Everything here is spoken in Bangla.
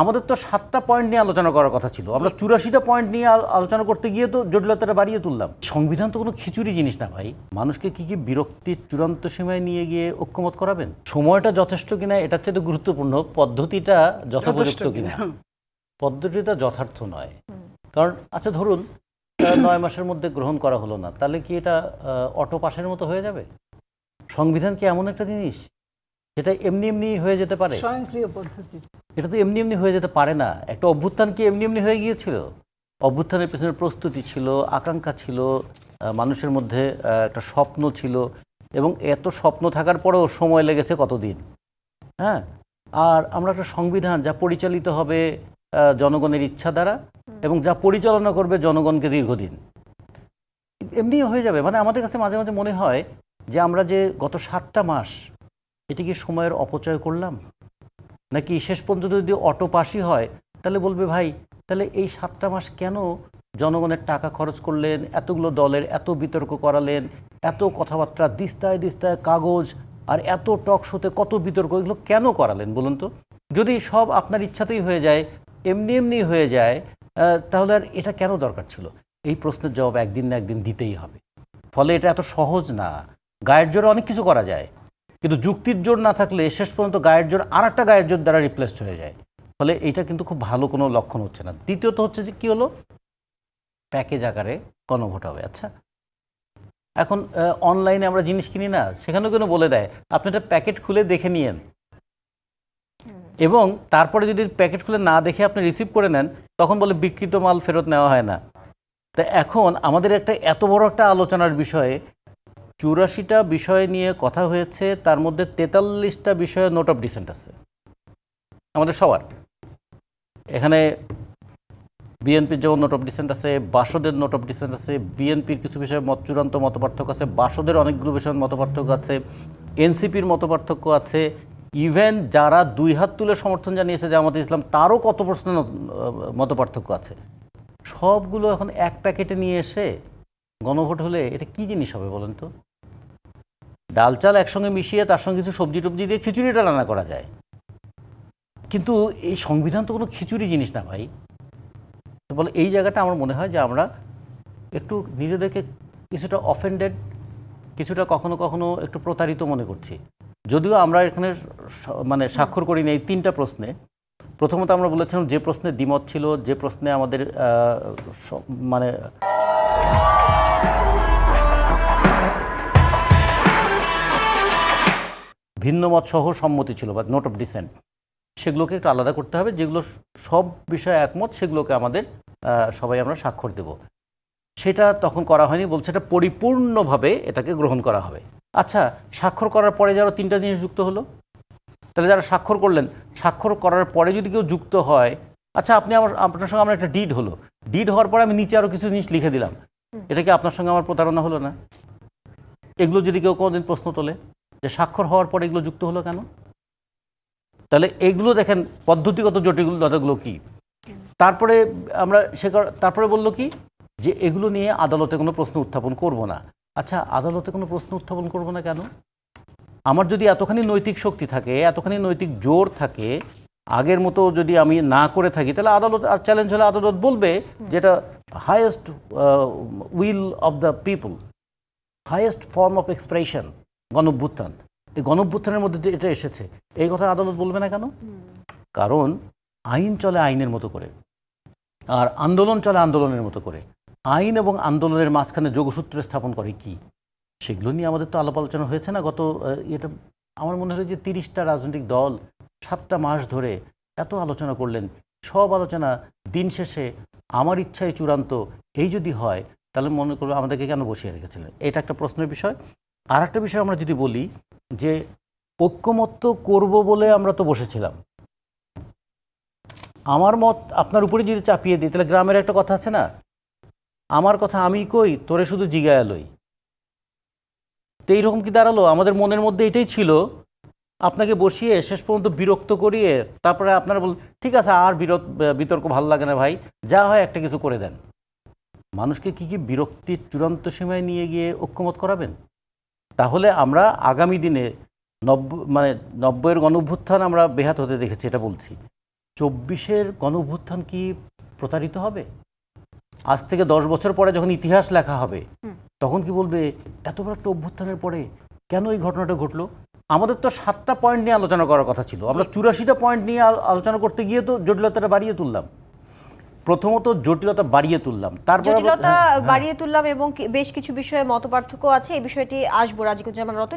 আমাদের তো সাতটা পয়েন্ট নিয়ে আলোচনা করার কথা ছিল। আমরা চুরাশিটা পয়েন্ট নিয়ে আলোচনা করতে গিয়ে তো জটিলতাটা বাড়িয়ে তুললাম। সংবিধান তো কোনো খিচুড়ি জিনিস না ভাই। মানুষকে কি কি বিরক্তির চূড়ান্ত সীমায় নিয়ে গিয়ে ঐক্যমত করাবেন? সময়টা যথেষ্ট কিনা এটার চেয়ে গুরুত্বপূর্ণ পদ্ধতিটা যথোপযুক্ত কিনা? পদ্ধতিটা যথার্থ নয়। কারণ আচ্ছা ধরুন নয় মাসের মধ্যে গ্রহণ করা হলো না তাহলে কি এটা অটো পাসের মতো হয়ে যাবে? সংবিধান কি এমন একটা জিনিস? যেটা এমনি এমনি হয়ে যেতে পারে? স্বয়ংক্রিয় পদ্ধতি। এটা তো এমনি এমনি হয়ে যেতে পারে না। একটা অভ্যুত্থান কি এমনি এমনি হয়ে গিয়েছিল? অভ্যুত্থানের পেছনে প্রস্তুতি ছিল আকাঙ্ক্ষা ছিল মানুষের মধ্যে একটা স্বপ্ন ছিল এবং এত স্বপ্ন থাকার পরেও সময় লেগেছে কতদিন? হ্যাঁ? আর আমরা একটা সংবিধান যা পরিচালিত হবে জনগণের ইচ্ছা দ্বারা এবং যা পরিচালনা করবে জনগণকে দীর্ঘদিন। এমনি হয়ে যাবে। মানে আমাদের কাছে মাঝে মাঝে মনে হয় যে আমরা যে গত সাতটা মাস এটি কি সময়ের অপচয় করলাম? নাকি শেষ পর্যন্ত যদি অটো পাসই হয়, তাহলে বলবে, ভাই, তাহলে এই সাতটা মাস কেন জনগণের টাকা খরচ করলেন, এতগুলো দলের এত বিতর্ক করালেন, এত কথাবার্তা দিস্তায় দিস্তায় কাগজ আর এত টক শোতে কত বিতর্ক, এগুলো কেন করালেন? বলুন তো। যদি সব আপনার ইচ্ছাতেই হয়ে যায়, এমনি এমনি হয়ে যায় তাহলে আর এটা কেন দরকার ছিল? এই প্রশ্নের জবাব একদিন না একদিন দিতেই হবে। ফলে এটা এত সহজ না। গায়ের জোরে অনেক কিছু করা যায়। কিন্তু যুক্তির জোর না থাকলে শেষ পর্যন্ত গায়ের জোর আর একটা গায়ের জোর দ্বারা রিপ্লেসড হয়ে যায়। ফলে এটা কিন্তু খুব ভালো কোনো লক্ষণ হচ্ছে না। দ্বিতীয়ত হচ্ছে যে কী হলো? প্যাকেজ আকারে গণভোট হবে। আচ্ছা। এখন অনলাইনে আমরা জিনিস কিনি না সেখানেও কেন বলে দেয় আপনি একটা প্যাকেট খুলে দেখে নিয়েন। এবং তারপরে যদি প্যাকেট খুলে না দেখে আপনি রিসিভ করে নেন তখন বলে বিকৃত মাল ফেরত নেওয়া হয় না। তা এখন আমাদের একটা এত বড় একটা আলোচনার বিষয়ে চুরাশিটা বিষয় নিয়ে কথা হয়েছে, তার মধ্যে তেতাল্লিশটা বিষয়ে নোট অফ ডিসেন্ট আছে। আমাদের সবার। এখানে বিএনপির যেমন নোট অফ ডিসেন্ট আছে, বাসদের নোট অফ ডিসেন্ট আছে, বিএনপির কিছু বিষয়ে মত চূড়ান্ত মতপার্থক্য আছে, বাসদের অনেকগুলো বিষয়ে মতপার্থক্য আছে, এনসিপির মতপার্থক্য আছে, ইভেন যারা দুই হাত তুলে সমর্থন জানিয়েছে জামাতে ইসলাম, তারও কত প্রশ্ন মতপার্থক্য আছে। সবগুলো এখন এক প্যাকেটে নিয়ে এসে গণভোট হলে এটা কি জিনিস হবে বলেন তো? ডাল চাল একসঙ্গে মিশিয়ে তার সঙ্গে কিছু সবজি টবজি দিয়ে খিচুড়িটা রান্না করা যায়। কিন্তু এই সংবিধান তো কোনো খিচুড়ি জিনিস না ভাই। বলে এই জায়গাটা আমার মনে হয় যে আমরা একটু নিজেদেরকে কিছুটা অফেন্ডেড কিছুটা কখনো কখনো একটু প্রতারিত মনে করছি। যদিও আমরা এখানে মানে স্বাক্ষর করি এই তিনটা প্রশ্নে। প্রথমত আমরা বলেছিলাম যে প্রশ্নে দ্বিমত ছিল, যে প্রশ্নে আমাদের মানে ভিন্ন মত সহ সম্মতি ছিল বা নোট অফ ডিসেন্ট সেগুলোকে একটু আলাদা করতে হবে, যেগুলো সব বিষয়ে একমত, সেগুলোকে আমাদের সবাই আমরা স্বাক্ষর দেব। সেটা তখন করা হয়নি, বলছে এটা পরিপূর্ণভাবে এটাকে গ্রহণ করা হবে। আচ্ছা স্বাক্ষর করার পরে যারা তিনটা জিনিস যুক্ত হলো? তাহলে যারা স্বাক্ষর করলেন, স্বাক্ষর করার পরে যদি কেউ যুক্ত হয় আচ্ছা আপনি আমার, আপনার সঙ্গে আমার একটা ডিড হলো। ডিড হওয়ার পরে আমি নিচে আরও কিছু জিনিস লিখে দিলাম। এটা কি আপনার সঙ্গে আমার প্রতারণা হলো না? এগুলো যদি কেউ কোনোদিন প্রশ্ন তোলে যে স্বাক্ষর হওয়ার পরে এগুলো যুক্ত হলো কেন? তাহলে এগুলো দেখেন, পদ্ধতিগত জটিলতাগুলো কি? তারপরে আমরা সে তারপরে বলল কি, যে এগুলো নিয়ে আদালতে কোনো প্রশ্ন উত্থাপন করব না। আচ্ছা আদালতে কোনো প্রশ্ন উত্থাপন করব না কেন? আমার যদি এতখানি নৈতিক শক্তি থাকে, এতখানি নৈতিক জোর থাকে, আগের মতো যদি আমি না করে থাকি, তাহলে আদালত আর চ্যালেঞ্জ হলে আদালত বলবে যেটা highest will of the people highest form of expression গণভ্যুত্থান এই গণভ্যুত্থানের মধ্যে এটা এসেছে। এই কথা আদালত বলবে না কেন? কারণ আইন চলে আইনের মতো করে। আর আন্দোলন চলে আন্দোলনের মতো করে। আইন এবং আন্দোলনের মাঝখানে যোগসূত্র স্থাপন করে কি? সেগুলো নিয়ে আমাদের তো আলাপ আলোচনা হয়েছে না গত এটা আমার মনে হয় যে তিরিশটা রাজনৈতিক দল সাতটা মাস ধরে এত আলোচনা করলেন। সব আলোচনা দিন শেষে আমার ইচ্ছাই চূড়ান্ত এই যদি হয়, তাহলে মনে করব আমাদেরকে কেন বসিয়ে রেখেছিলেন? এটা একটা প্রশ্নের বিষয়। আর একটা বিষয় আমরা যদি বলি যে, ঐক্যমত্য করব বলে আমরা তো বসেছিলাম। আমার মত আপনার উপরে যদি চাপিয়ে দিই, তাহলে গ্রামের একটা কথা আছে না? আমার কথা আমি কই, তোরে শুধু জিগায়া লই। তো এইরকম কি দাঁড়াল? আমাদের মনের মধ্যে এটাই ছিল আপনাকে বসিয়ে শেষ পর্যন্ত বিরক্ত করিয়ে তারপরে আপনারা বল ঠিক আছে আর বিরত বিতর্ক ভালো লাগে না ভাই যা হয় একটা কিছু করে দেন। মানুষকে কি কি বিরক্তির চূড়ান্ত সীমায় নিয়ে গিয়ে ঐক্যমত করাবেন? তাহলে আমরা আগামী দিনে নব্য মানে নব্বইয়ের গণভ্যুত্থান আমরা বেহাত হতে দেখেছি এটা বলছি। চব্বিশের গণভ্যুত্থান কি প্রতারিত হবে? আজ থেকে দশ বছর পরে যখন ইতিহাস লেখা হবে তখন কি বলবে এত বড় একটা অভ্যুত্থানের পরে কেন এই ঘটনাটা ঘটলো? আমাদের তো সাতটা পয়েন্ট নিয়ে আলোচনা করার কথা ছিল। আমরা চুরাশিটা পয়েন্ট নিয়ে আলোচনা করতে গিয়ে তো জটিলতাটা বাড়িয়ে তুললাম। প্রথমত জটিলতা বাড়িয়ে তুললাম। তারপর জটিলতা হ্যাঁ। বাড়িয়ে তুললাম এবং বেশ কিছু বিষয়ে মতপার্থক্য আছে। এই বিষয়টি আসব। রাজিকুজ্জামান রতন